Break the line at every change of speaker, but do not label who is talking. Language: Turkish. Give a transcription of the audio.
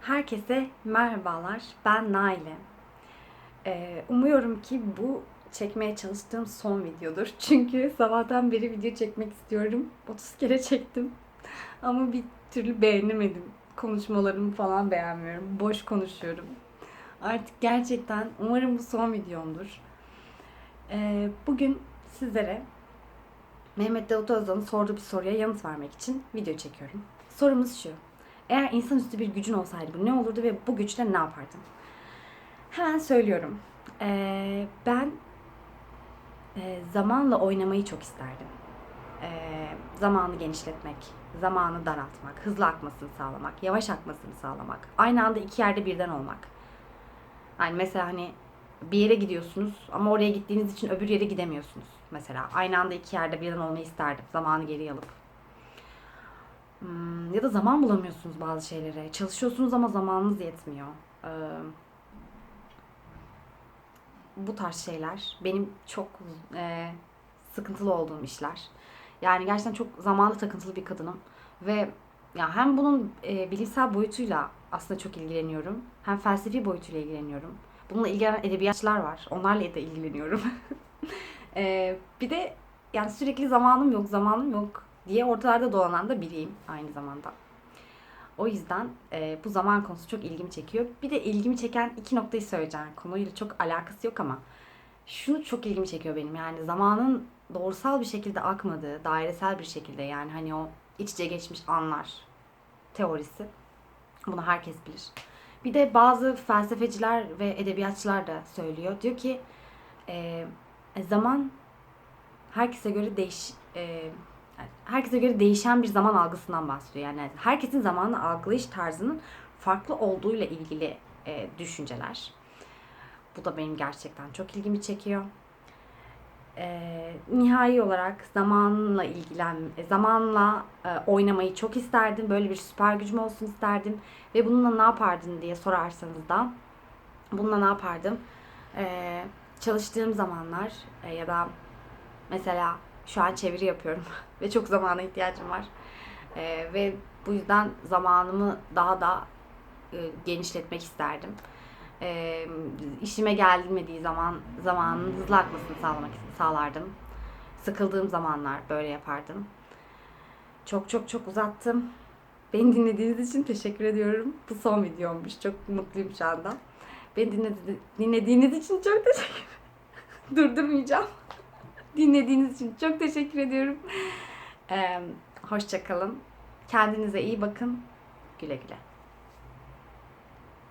Herkese merhabalar. Ben Naile. Ee, umuyorum ki bu çekmeye çalıştığım son videodur. Çünkü sabahtan beri video çekmek istiyorum. 30 kere çektim. Ama bir türlü beğenemedim. Konuşmalarımı falan beğenmiyorum. Boş konuşuyorum. Artık gerçekten umarım bu son videomdur. Ee, bugün sizlere Mehmet Davut Özal'ın sorduğu bir soruya yanıt vermek için video çekiyorum. Sorumuz şu. Eğer insanüstü bir gücün olsaydı bu ne olurdu ve bu güçle ne yapardın? Hemen söylüyorum. Ee, ben e, zamanla oynamayı çok isterdim. Ee, zamanı genişletmek, zamanı daraltmak, hızlı akmasını sağlamak, yavaş akmasını sağlamak, aynı anda iki yerde birden olmak. Yani mesela hani bir yere gidiyorsunuz ama oraya gittiğiniz için öbür yere gidemiyorsunuz. Mesela aynı anda iki yerde birden olmayı isterdim. Zamanı geri alıp. Ya da zaman bulamıyorsunuz bazı şeylere. Çalışıyorsunuz ama zamanınız yetmiyor. Ee, bu tarz şeyler benim çok e, sıkıntılı olduğum işler. Yani gerçekten çok zamanlı takıntılı bir kadınım ve ya hem bunun e, bilimsel boyutuyla aslında çok ilgileniyorum. Hem felsefi boyutuyla ilgileniyorum. Bununla ilgilenen edebiyatçılar var. Onlarla da ilgileniyorum. E, bir de yani sürekli zamanım yok, zamanım yok diye ortalarda dolanan da biriyim aynı zamanda. O yüzden e, bu zaman konusu çok ilgimi çekiyor. Bir de ilgimi çeken iki noktayı söyleyeceğim. Konuyla çok alakası yok ama şunu çok ilgimi çekiyor benim. Yani zamanın doğrusal bir şekilde akmadığı, dairesel bir şekilde yani hani o iç içe geçmiş anlar teorisi. Bunu herkes bilir. Bir de bazı felsefeciler ve edebiyatçılar da söylüyor. Diyor ki e, zaman herkese göre değiş e, herkese göre değişen bir zaman algısından bahsediyor. Yani herkesin zamanı algılayış tarzının farklı olduğuyla ilgili e, düşünceler. Bu da benim gerçekten çok ilgimi çekiyor. E, nihai olarak zamanla ilgilen, e, zamanla e, oynamayı çok isterdim. Böyle bir süper gücüm olsun isterdim. Ve bununla ne yapardın diye sorarsanız da bununla ne yapardım? E, çalıştığım zamanlar e, ya da mesela şu an çeviri yapıyorum ve çok zamana ihtiyacım var. Ee, ve bu yüzden zamanımı daha da e, genişletmek isterdim. Ee, işime gelmediği zaman zamanın hızlı akmasını sağlamak sağlardım. Sıkıldığım zamanlar böyle yapardım. Çok çok çok uzattım. Beni dinlediğiniz için teşekkür ediyorum. Bu son videommuş. Çok mutluyum şu anda. Beni dinledi- dinlediğiniz için çok teşekkür Durdurmayacağım. Dinlediğiniz için çok teşekkür ediyorum. Ee, hoşça kalın. Kendinize iyi bakın. Güle güle.